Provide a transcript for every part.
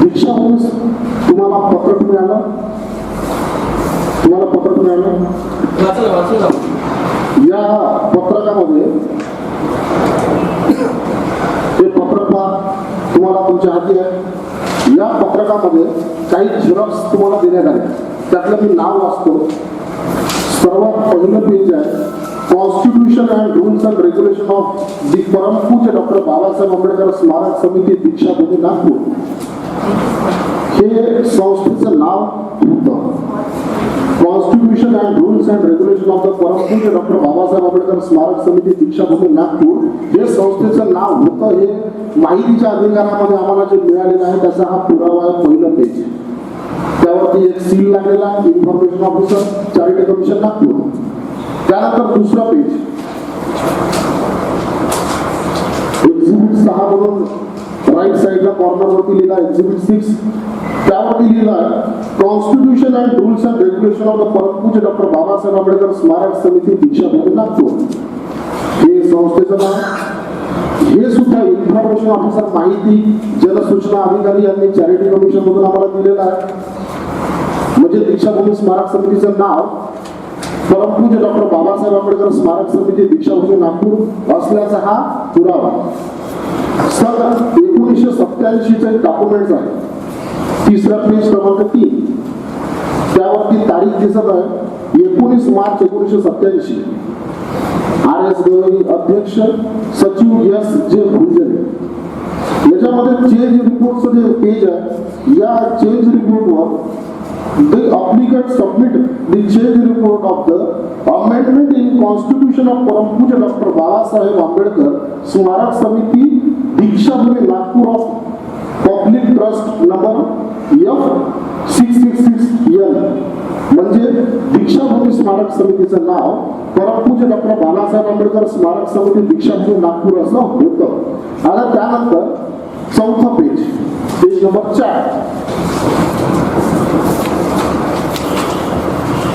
दीक्षाभूमी तुम्हाला पत्रक मिळालं? तुम्हाला पत्रक मिळालं? या पत्रकामध्ये हे पत्रक तुम्हाला तुमच्या हाती आहे. या पत्रकामध्ये काही झेरॉक्स तुम्हाला देण्यात आले. त्यातलं मी नाव वाचतो. सर्वात पहिलं पेज आहे constitution and rules and regulation of the परमपूज्य डॉक्टर बाबासाहेब आंबेडकर स्मारक समिती दीक्षाभूमी नागपूर हे संस्थेचं नाव होतं constitution and rules and regulation of the परमपूज्य डॉक्टर बाबासाहेब आंबेडकर स्मारक समिती दीक्षाभूमी नागपूर. हे संस्थेचं नाव होतं हे माहितीच्या अधिकारामध्ये आम्हाला जे मिळालेलं आहे त्याचा हा पुरावा आहे पहिलं पेज त्यावरती एक सील लागलेला information officer charity commission Nagpur. त्यानंतर दुसरा पेज एक्झिबिट सहा म्हणून राईट साईडला कॉर्नरवरती लिहिला एक्झिबिट सिक्स त्यावरती लिहिला constitution and rules and regulation of the परमपूज doctor Babasaheb Ambedkar स्मारक समिती दीक्षाभूमी नागपूर हे संस्थेचं नाव. हे सुद्धा इन्फॉर्मेशन ऑफिसर माहिती जलसूचना अधिकारी यांनी चॅरिटी कमिशन मधून आम्हाला दिलेलं आहे. म्हणजे दीक्षाभूमी स्मारक समितीचं नाव. परमपूज्य डॉक्टर बाबासाहेब आंबेडकर स्मारक समिती दीक्षाभूमी नागपूर असल्याचा हा पुरावा. सन एकोणीसशे सत्याऐंशीचं एक डॉक्युमेंट आहे तिसरा पेज क्रमांक तीन. त्यावरती तारीख दिसत आहे. एकोणीस मार्च एकोणीसशे सत्याऐंशी आर एस गवई अध्यक्ष सचिव एस जे भुजन याच्यामध्ये चेंज रिपोर्टचं जे पेज आहे या चेंज रिपोर्टवर the applicant submit the change report of the amendment in constitution of परमपूज्य doctor Babasaheb Ambedkar Smarak Samiti Deekshabhoomi Nagpur of public trust number F six six six L म्हणजे दीक्षाभूमी स्मारक समितीचं नाव परमपूज्य doctor Babasaheb Ambedkar स्मारक समिती दीक्षाभूमी नागपूर असं होतं. आता त्यानंतर चौथं पेज पेज नंबर चार.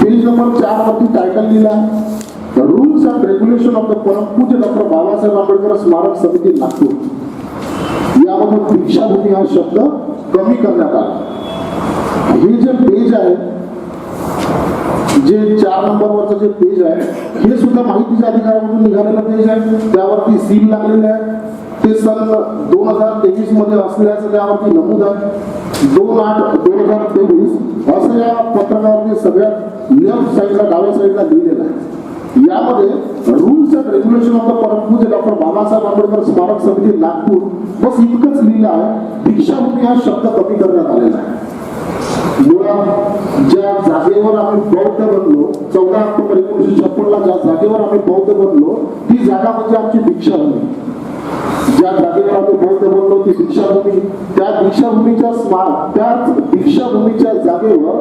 पेज नंबर चार वरती टायटल लिहिला rules and regulation of the परमपूज्य डॉक्टर बाबासाहेब आंबेडकर स्मारक समिती नागपूर. आणि दीक्षाभूमी हा शब्द कमी करण्यात आला. हे जे पेज आहे जे चार नंबरवरचं जे पेज आहे हे सुद्धा माहितीच्या अधिकारामधून निघालेलं पेज आहे. त्यावरती सील लागलेलं आहे ते सन दोन हजार तेवीसमध्ये असल्याचं त्यावरती नमूद आहे. दोन आठ दोन हजार तेवीस असं या पत्रकावरती सगळ्यात लेफ्ट साईडला डाव्या साईडला लिहिलेलं आहे. यामध्ये रेग्युलेशन ऑफ द परमपूज्य डॉक्टर बाबासाहेब आंबेडकर स्मारक समिती नागपूर. बस इतकंच लिहिलं आहे दीक्षाभूमी हा शब्द कमी करण्यात आलेला आहे. मुळात ज्या जागेवर आम्ही बौद्ध बनलो चौदा ऑक्टोबर एकोणीसशे छप्पनला ज्या जागेवर आम्ही बौद्ध बनलो ती जागा म्हणजे आमची दीक्षाभूमी ज्या जागेवर आम्ही बौद्ध बनलो ती दीक्षाभूमी त्या दीक्षाभूमीच्या स्मारक त्याच दीक्षाभूमीच्या जागेवर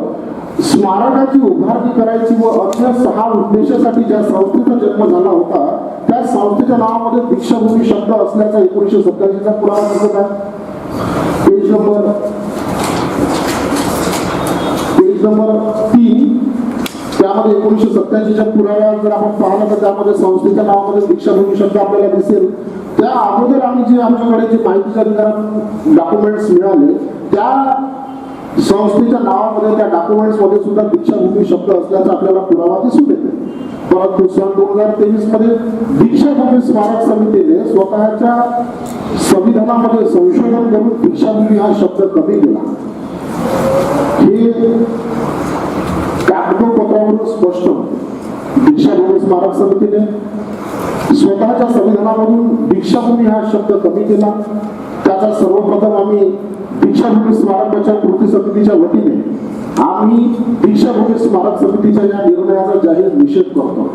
स्मारकाची उभारणी करायची व अन्य सहा उद्देशासाठी ज्या संस्थेचा जन्म झाला होता त्या संस्थेच्या नावामध्ये दीक्षाभूमी शब्द असल्याचा एकोणीशे सत्याऐंशीचा पुरावा दिसत आहे. पेज नंबर पेज नंबर तीन त्यामध्ये एकोणीशे सत्याऐंशीच्या पुराव्यात जर आपण पाहिलं तर त्यामध्ये संस्थेच्या नावामध्ये दीक्षाभूमी शब्द आपल्याला दिसेल. त्या अगोदर आम्ही जे आमच्याकडे जे माहिती डॉक्युमेंट्स मिळाले त्या संस्थेच्या नावामध्ये त्या डॉक्युमेंट्समध्ये सुद्धा दीक्षाभूमी शब्द असल्याचा आपल्याला पुरावा दिसून येते. परंतु सन दोन हजार तेवीसमध्ये दीक्षाभूमी स्मारक समितीने स्वतःच्या संविधानामध्ये संशोधन करून दीक्षाभूमी हा शब्द कमी केला. हे कागदोपत्रावरून स्पष्ट दीक्षाभूमी स्मारक समितीने स्वतःच्या संविधानामधून दीक्षाभूमी हा शब्द कमी केला. त्याचा सर्वप्रथम आम्ही दीक्षाभूमी स्मारकाच्या कृती समितीच्या वतीने आम्ही दीक्षाभूमी स्मारक समितीच्या या निर्णयाचा जाहीर निषेध करतो.